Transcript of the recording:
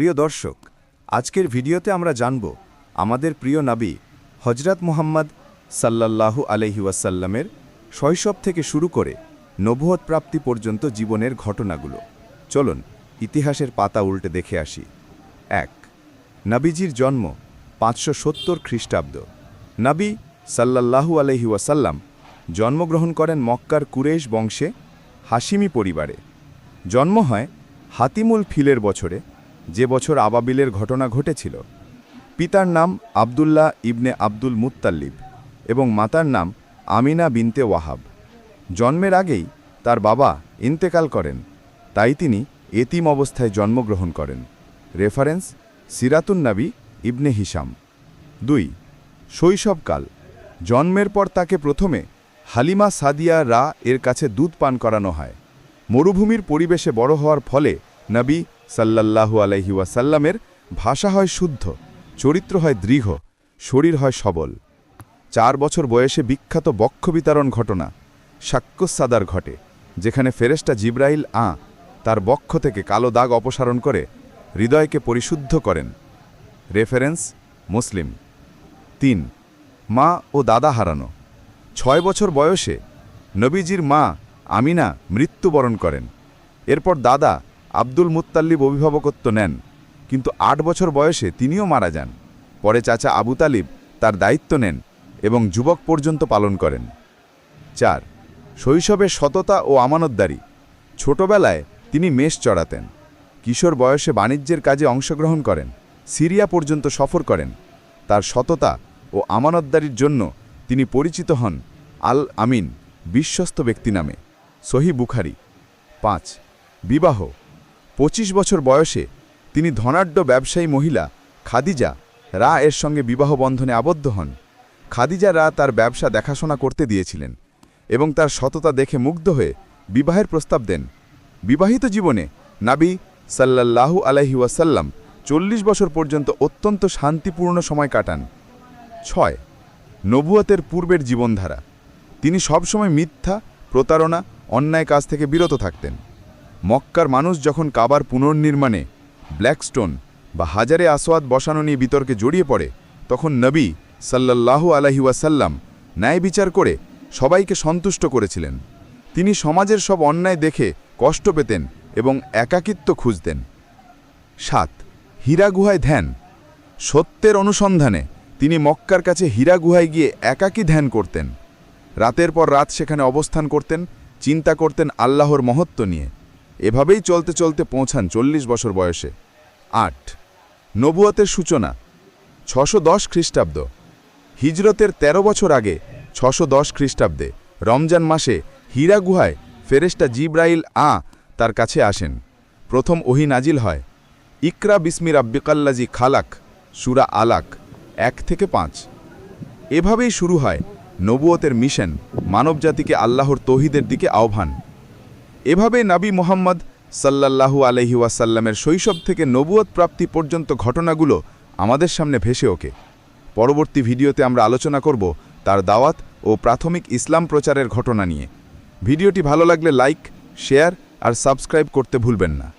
প্রিয় দর্শক, আজকের ভিডিওতে আমরা জানব আমাদের প্রিয় নাবী হজরত মুহাম্মদ সাল্লাল্লাহু আলহি ওয়াসাল্লামের শৈশব থেকে শুরু করে নবুয়ত প্রাপ্তি পর্যন্ত জীবনের ঘটনাগুলো। চলুন, ইতিহাসের পাতা উল্টে দেখে আসি। এক, নাবিজির জন্ম পাঁচশো সত্তর খ্রিস্টাব্দ। নাবি সাল্লাল্লাহু আলহি ওয়াসাল্লাম জন্মগ্রহণ করেন মক্কার কুরেশ বংশে হাসিমি পরিবারে। জন্ম হয় হাতিমুল ফিলের বছরে যে বছর আবাবিলের ঘটনা ঘটেছিল। পিতার নাম আবদুল্লাহ ইবনে আব্দুল মুত্তাল্লিব এবং মাতার নাম আমিনা বিনতে ওয়াহাব। জন্মের আগেই তার বাবা ইন্তেকাল করেন, তাই তিনি এতিম অবস্থায় জন্মগ্রহণ করেন। রেফারেন্স, সিরাতুন নাবি ইবনে হিসাম দুই, শৈশবকাল। জন্মের পর তাকে প্রথমে হালিমা সাদিয়া রা এর কাছে দুধ পান করানো হয়। মরুভূমির পরিবেশে বড় হওয়ার ফলে নবী সাল্লাল্লাহু আলহি ওয়াসাল্লামের ভাষা হয় শুদ্ধ, চরিত্র হয় দৃঢ়, শরীর হয় সবল। চার বছর বয়সে বিখ্যাত বক্ষ বিতরণ ঘটনা সাক্কুসাদার ঘটে, যেখানে ফেরেস্টা জিব্রাইল আ, তার বক্ষ থেকে কালো দাগ অপসারণ করে হৃদয়কে পরিশুদ্ধ করেন। রেফারেন্স, মুসলিম। তিন, মা ও দাদা হারানো। ছয় বছর বয়সে নবীজির মা আমিনা মৃত্যুবরণ করেন। এরপর দাদা আব্দুল মুত্তাল্লিব অভিভাবকত্ব নেন, কিন্তু আট বছর বয়সে তিনিও মারা যান। পরে চাচা আবু তালিব তার দায়িত্ব নেন এবং যুবক পর্যন্ত পালন করেন। চার, শৈশবে সততা ও আমানতদারি। ছোটবেলায় তিনি মেষ চড়াতেন, কিশোর বয়সে বাণিজ্যের কাজে অংশগ্রহণ করেন, সিরিয়া পর্যন্ত সফর করেন। তার সততা ও আমানতদারির জন্য তিনি পরিচিত হন আল আমিন, বিশ্বস্ত ব্যক্তি নামে, সহি বুখারি। পাঁচ, বিবাহ। ২৫ বছর বয়সে তিনি ধনাঢ্য ব্যবসায়ী মহিলা খাদিজা রা এর সঙ্গে বিবাহ বন্ধনে আবদ্ধ হন। খাদিজা রা তার ব্যবসা দেখাশোনা করতে দিয়েছিলেন এবং তার সততা দেখে মুগ্ধ হয়ে বিবাহের প্রস্তাব দেন। বিবাহিত জীবনে নাবি সাল্লাল্লাহু আলাইহি ওয়াসাল্লাম চল্লিশ বছর পর্যন্ত অত্যন্ত শান্তিপূর্ণ সময় কাটান। ছয়, নবুয়তের পূর্বের জীবনধারা। তিনি সবসময় মিথ্যা, প্রতারণা, অন্যায় কাজ থেকে বিরত থাকতেন। মক্কার মানুষ যখন কাবার পুনর্নির্মাণে, ব্ল্যাকস্টোন বা হাজারে আসোয়াদ বসানো নিয়ে বিতর্কে জড়িয়ে পড়ে, তখন নবী সাল্লাল্লাহু আলহি ওয়াসাল্লাম ন্যায় বিচার করে সবাইকে সন্তুষ্ট করেছিলেন। তিনি সমাজের সব অন্যায় দেখে কষ্ট পেতেন এবং একাকিত্ব খুঁজতেন। সাত, হীরা গুহায় ধ্যান। সত্যের অনুসন্ধানে তিনি মক্কার কাছে হীরা গুহায় গিয়ে একাকী ধ্যান করতেন। রাতের পর রাত সেখানে অবস্থান করতেন, চিন্তা করতেন আল্লাহর মহত্ব নিয়ে। এভাবেই চলতে চলতে পৌঁছান চল্লিশ বছর বয়সে। আট। নবুয়তের সূচনা, ছশো দশ খ্রিস্টাব্দ। হিজরতের ১৩ বছর আগে, ছশো দশ খ্রিস্টাব্দে, রমজান মাসে হীরা গুহায় ফেরেস্টা জিব্রাইল আ তার কাছে আসেন। প্রথম ওহি নাজিল হয়। ইকরা বিসমি রাব্বিকাল্লাজি খালাক, সুরা আলাক, এক থেকে পাঁচ। এভাবেই শুরু হয় নবুয়তের মিশন, মানবজাতিকে আল্লাহর তহিদের দিকে আহ্বান। এভাবে নাবি মোহাম্মদ সাল্লাল্লাহু আলহি ওয়াসাল্লামের শৈশব থেকে নবুয়ত প্রাপ্তি পর্যন্ত ঘটনাগুলো আমাদের সামনে ভেসে ওকে পরবর্তী ভিডিওতে আমরা আলোচনা করব তার দাওয়াত ও প্রাথমিক ইসলাম প্রচারের ঘটনা নিয়ে। ভিডিওটি ভালো লাগলে লাইক, শেয়ার আর সাবস্ক্রাইব করতে ভুলবেন না।